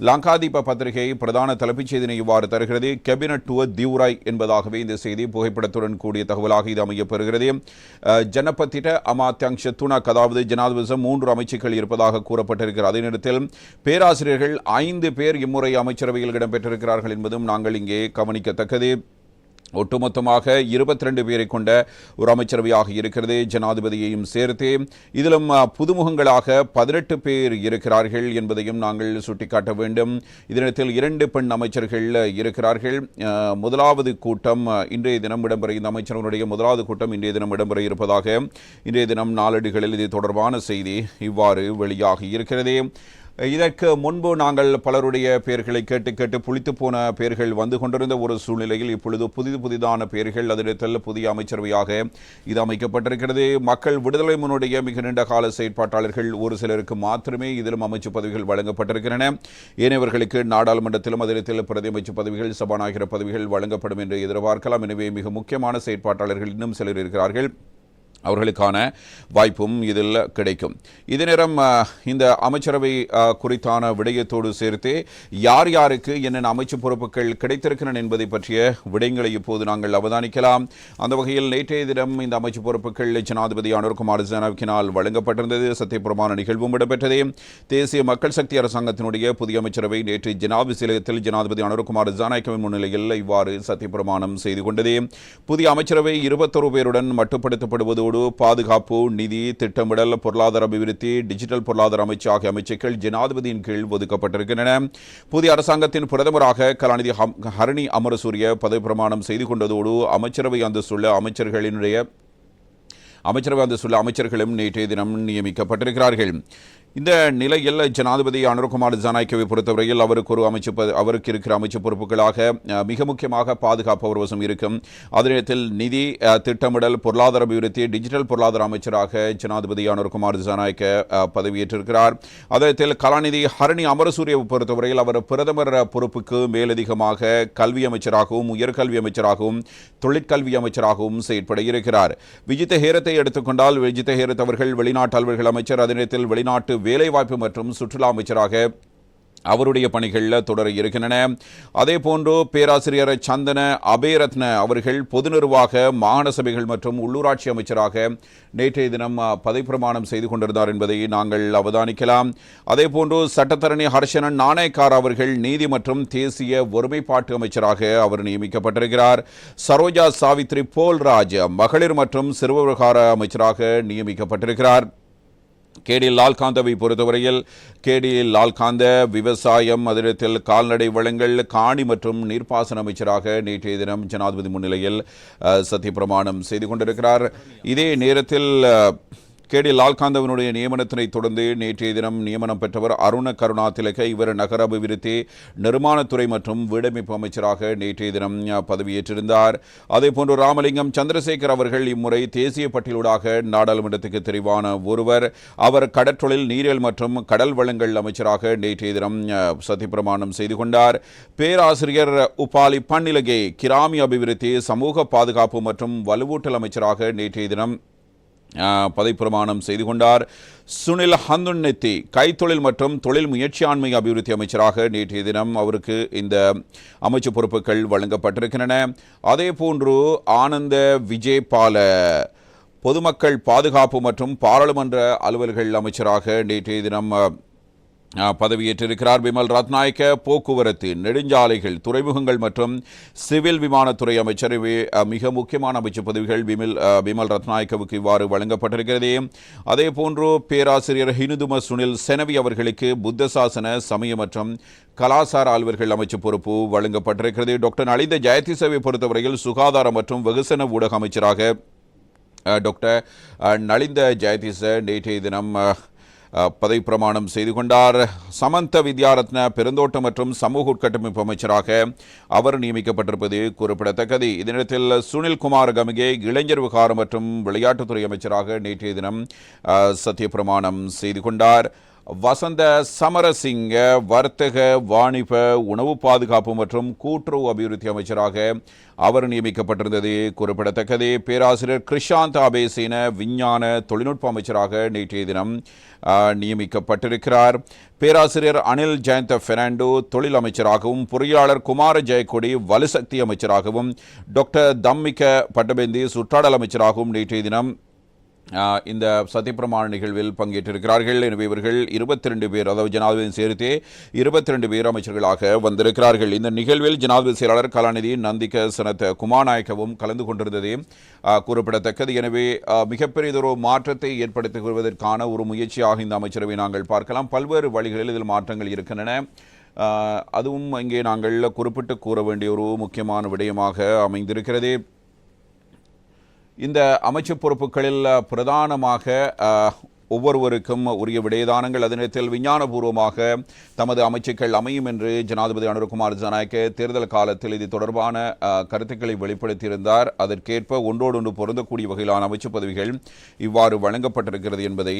லங்காதீப பத்திரிகை பிரதான தலைப்புச் செய்தினை இவ்வாறு தருகிறது. கேபினட் டுவர் தியூராய் என்பதாகவே இந்த செய்தி புகைப்படத்துடன் கூடிய தகவலாக இது அமையப்பெறுகிறது. அஹ், ஜனபத்திட அமாத்தியாங்ஷ துணக் அதாவது ஜனாதிபதி மூன்று அமைச்சுக்கள் இருப்பதாக கூறப்பட்டிருக்கிறது. அதே நேரத்தில் பேராசிரியர்கள் ஐந்து பேர் இம்முறை அமைச்சரவையில் இடம்பெற்றிருக்கிறார்கள் என்பதும் நாங்கள் இங்கே கவனிக்கத்தக்கது. ஒட்டுமொத்தமாக இருபத்தி ரெண்டு பேரை கொண்ட ஒரு அமைச்சரவையாக இருக்கிறது. ஜனாதிபதியையும் சேர்த்து இதிலும் புதுமுகங்களாக பதினெட்டு பேர் இருக்கிறார்கள் என்பதையும் நாங்கள் சுட்டிக்காட்ட வேண்டும். இதனிடத்தில் இரண்டு பெண் அமைச்சர்கள் இருக்கிறார்கள். முதலாவது கூட்டம் இன்றைய தினம் இடம்பெற இந்த அமைச்சர்களுடைய முதலாவது கூட்டம் இன்றைய தினம் இடம்பெற இருப்பதாக இன்றைய தினம் நாளேடுகளில் இது தொடர்பான செய்தி இவ்வாறு வெளியாகி இருக்கிறது. இதற்கு முன்பு நாங்கள் பலருடைய பெயர்களை கேட்டு கேட்டு புளித்து போன பெயர்கள் வந்து கொண்டிருந்த ஒரு சூழ்நிலையில் இப்பொழுது புதிது புதிதான பெயர்கள் அதில் புதிய அமைச்சரவையாக இது அமைக்கப்பட்டிருக்கிறது. மக்கள் விடுதலை முன்னுடைய மிக நீண்ட கால செயற்பாட்டாளர்கள் ஒரு சிலருக்கு மாத்திரமே இதிலும் அமைச்சு பதவிகள் வழங்கப்பட்டிருக்கின்றன. ஏனையவர்களுக்கு நாடாளுமன்றத்திலும் அதில் பிரதி அமைச்சு பதவிகள் சபாநாயகர் பதவிகள் வழங்கப்படும் என்று எதிர்பார்க்கலாம். எனவே மிக முக்கியமான செயற்பாட்டாளர்கள் இன்னும் சிலர் இருக்கிறார்கள். அவர்களுக்கான வாய்ப்பும் இதில் கிடைக்கும். இதே நேரம் இந்த அமைச்சரவை குறித்தான விடயத்தோடு சேர்த்து யார் யாருக்கு என்னென்ன அமைச்சு பொறுப்புகள் கிடைத்திருக்கின்றன என்பதை பற்றிய விடயங்களை இப்போது நாங்கள் அவதானிக்கலாம். அந்த வகையில் நேற்றைய தினம் இந்த அமைச்சு பொறுப்புகள் ஜனாதிபதி அனுர்குமார் ஜனவிக்கினால் வழங்கப்பட்டிருந்தது. சத்தியப்பிரமாண நிகழ்வும் இடம்பெற்றது. தேசிய மக்கள் சக்தி அரசாங்கத்தினுடைய புதிய அமைச்சரவை நேற்று ஜனாபிசிலயத்தில் ஜனாதிபதி அனுர்குமார் ஜானாய்க்கவின் முன்னிலையில் இவ்வாறு சத்தியப்பிரமாணம் செய்து கொண்டது. புதிய அமைச்சரவை இருபத்தொரு பேருடன் மட்டுப்படுத்தப்படுவதோடு பாதுகாப்பு நிதி திட்டமிடல் பொருளாதார அபிவிருத்தி டிஜிட்டல் பொருளாதார அமைச்சு ஆகிய அமைச்சுக்கள் ஜனாதிபதியின் கீழ் ஒதுக்கப்பட்டிருக்கின்றன. புதிய அரசாங்கத்தின் பிரதமராக கலாநிதி ஹரணி அமரசூரிய பதவி பிரமாணம் செய்து கொண்டதோடு அமைச்சரவை அந்தஸ்துள்ள அமைச்சர்களினுடைய அமைச்சரவை அந்தஸ்துள்ள அமைச்சர்களும் நேற்றைய தினம் நியமிக்கப்பட்டிருக்கிறார்கள். இந்த நிலையில் ஜனாதிபதி அனுர்குமார் ஜனாய்க்கவை பொறுத்தவரையில் அவருக்கு ஒரு அமைச்சு ப- அவருக்கு இருக்கிற அமைச்சு பொறுப்புகளாக மிக முக்கியமாக பாதுகாப்பு அவர் வசம் இருக்கும். அதே நேரத்தில் நிதி திட்டமிடல் பொருளாதார அபிவிருத்தி டிஜிட்டல் பொருளாதார அமைச்சராக ஜனாதிபதி அனுர்குமார் ஜனாய்க்க பதவியேற்றிருக்கிறார். அதே நேரத்தில் கலாநிதி ஹரணி அமரசூரியவை பொறுத்தவரையில் அவர் பிரதமர் பொறுப்புக்கு மேலதிகமாக கல்வி அமைச்சராகவும் உயர்கல்வி அமைச்சராகவும் தொழிற்கல்வி அமைச்சராகவும் செயற்பட இருக்கிறார். விஜித ஹேரத்தை எடுத்துக்கொண்டால் விஜித ஹேரத் அவர்கள் வெளிநாட்டு அலுவல்கள் அமைச்சர் அதே நேரத்தில் வெளிநாட்டு வேலைவாய்ப்பு மற்றும் சுற்றுலா அமைச்சராக அவருடைய பணிகளில் தொடர இருக்கின்றன. அதே போன்று பேராசிரியர் சந்தன அபேரத்ன அவர்கள் பொது நிர்வாக மாகாண சபைகள் மற்றும் உள்ளூராட்சி அமைச்சராக நேற்றைய தினம் பதவிப்பிரமாணம் செய்து கொண்டிருந்தார் என்பதை நாங்கள் அவதானிக்கலாம். அதே போன்று சட்டத்தரணி ஹர்ஷனன் நாணயக்கார் அவர்கள் நீதி மற்றும் தேசிய ஒருமைப்பாட்டு அமைச்சராக அவர் நியமிக்கப்பட்டிருக்கிறார். சரோஜா சாவித்ரி போல்ராஜ் மகளிர் மற்றும் சிறுவவிவகார அமைச்சராக நியமிக்கப்பட்டிருக்கிறார். கேடி லால்காந்தவை பொறுத்தவரையில் கேடி லால்காந்த விவசாயம் அதிடத்தில் கால்நடை வளங்கள் காணி மற்றும் நீர்ப்பாசன அமைச்சராக நேற்றைய தினம் ஜனாதிபதி முன்னிலையில் சத்தியப்பிரமாணம் செய்து கொண்டிருக்கிறார். இதே நேரத்தில் கேடி லால்காந்தவனுடைய நியமனத்தினை தொடர்ந்து நேற்றைய தினம் நியமனம் பெற்றவர் அருண கருணா திலக இவர் நகர அபிவிருத்தி நிர்மாணத்துறை மற்றும் வீடமைப்பு அமைச்சராக நேற்றைய தினம் பதவியேற்றிருந்தார். அதேபோன்று ராமலிங்கம் சந்திரசேகர் அவர்கள் இம்முறை தேசிய பட்டியலூடாக நாடாளுமன்றத்துக்கு தெரிவான ஒருவர். அவர் கடற்றொழில் நீரியல் மற்றும் கடல் வளங்கள் அமைச்சராக நேற்றைய தினம் சத்தியப்பிரமாணம் செய்து கொண்டார். பேராசிரியர் உபாலி பன்னிலகே கிராமி அபிவிருத்தி சமூக பாதுகாப்பு மற்றும் வலுவூட்டல் அமைச்சராக நேற்றைய தினம் பதவிப்பிரமாணம் செய்து கொண்டார். சுனில் ஹந்துன்னெத்தி கைத்தொழில் மற்றும் தொழில் முயற்சியாண்மை அபிவிருத்தி அமைச்சராக நேற்றைய தினம் அவருக்கு இந்த அமைச்சு பொறுப்புகள் வழங்கப்பட்டிருக்கின்றன. அதே போன்று ஆனந்த விஜயபால பொதுமக்கள் பாதுகாப்பு மற்றும் பாராளுமன்ற அலுவல்கள் அமைச்சராக நேற்றைய தினம் பதவியேற்றிருக்கிறார் பிமல் ரத்நாயக்க போக்குவரத்து நெடுஞ்சாலைகள் துறைமுகங்கள் மற்றும் சிவில் விமானத்துறை அமைச்சர் மிக முக்கியமான அமைச்சு பதவிகள் பிமல் விமல் பிமல் ரத்நாயக்கவுக்கு இவ்வாறு வழங்கப்பட்டிருக்கிறது. அதே போன்று பேராசிரியர் ஹினுதும சுனில் செனவி அவர்களுக்கு புத்த சாசன சமய மற்றும் கலாசார ஆழ்வர்கள் அமைச்சு பொறுப்பு வழங்கப்பட்டிருக்கிறது. டாக்டர் நலிந்த ஜெயதிசவை பொறுத்தவரையில் சுகாதாரம் மற்றும் வெகுசன ஊடக அமைச்சராக டாக்டர் நளிந்த நலிந்த ஜெயதிச நேற்றைய தினம் பதவி பிரமாணம் செய்து கொண்டார். சமந்த வித்யாரத்ன பெருந்தோட்டம் மற்றும் சமூக உட்கட்டமைப்பு அமைச்சராக அவர் நியமிக்கப்பட்டிருப்பது குறிப்பிடத்தக்கது. இதனிடத்தில் சுனில் குமார் கமிகே இளைஞர் விவகாரம் மற்றும் விளையாட்டுத்துறை அமைச்சராக நேற்றைய தினம் சத்தியப்பிரமாணம் செய்து கொண்டார். வசந்த சமரசிங்க வர்த்தக வாணிப உணவு பாதுகாப்பு மற்றும் கூட்டுறவு அபிவிருத்தி அமைச்சராக அவர் நியமிக்கப்பட்டிருந்தது. குறிப்பிடத்தக்கது பேராசிரியர் கிருஷாந்த் அபேசேன விஞ்ஞான தொழில்நுட்ப அமைச்சராக நேற்றைய தினம் நியமிக்கப்பட்டிருக்கிறார். பேராசிரியர் அனில் ஜெயந்த பெர்னாண்டோ தொழில் அமைச்சராகவும் பொறியாளர் குமார ஜெயக்கொடி வலுசக்தி அமைச்சராகவும் டாக்டர் தம்மிக்க பட்டபேந்தி சுற்றாடல் அமைச்சராகவும் நேற்றைய தினம் இந்த சத்தியப்பிரமாண நிகழ்வில் பங்கேற்றிருக்கிறார்கள். எனவே இவர்கள் இருபத்தி ரெண்டு பேர் அதாவது ஜனாதிபதி சேர்த்தே இருபத்தி ரெண்டு பேர் அமைச்சர்களாக வந்திருக்கிறார்கள். இந்த நிகழ்வில் ஜனாதிபதி செயலாளர் கலாநிதி நந்திக சனத் குமாநாயக்கவும் கலந்து கொண்டிருந்தது. ஆஹ் குறிப்பிடத்தக்கது. எனவே மிகப்பெரியதொரு மாற்றத்தை ஏற்படுத்திக் கொள்வதற்கான ஒரு முயற்சியாக இந்த அமைச்சரவை நாங்கள் பார்க்கலாம். பல்வேறு வழிகளில் இதில் மாற்றங்கள் இருக்கின்றன. அதுவும் இங்கே நாங்கள் குறிப்பிட்டு கூற வேண்டிய ஒரு முக்கியமான விடயமாக அமைந்திருக்கிறது. இந்த அமைச்சு பொறுப்புகளில் பிரதானமாக ஒவ்வொருவருக்கும் உரிய விடயதானங்கள் அதே நேரத்தில் விஞ்ஞானபூர்வமாக தமது அமைச்சுக்கள் அமையும் என்று ஜனாதிபதி அனுர்குமார் ஜனநாயக்க தேர்தல் காலத்தில் இது தொடர்பான கருத்துக்களை வெளிப்படுத்தியிருந்தார். அதற்கேற்ப ஒன்றோடொன்று பொருந்தக்கூடிய வகையிலான அமைச்சு பதவிகள் இவ்வாறு வழங்கப்பட்டிருக்கிறது என்பதை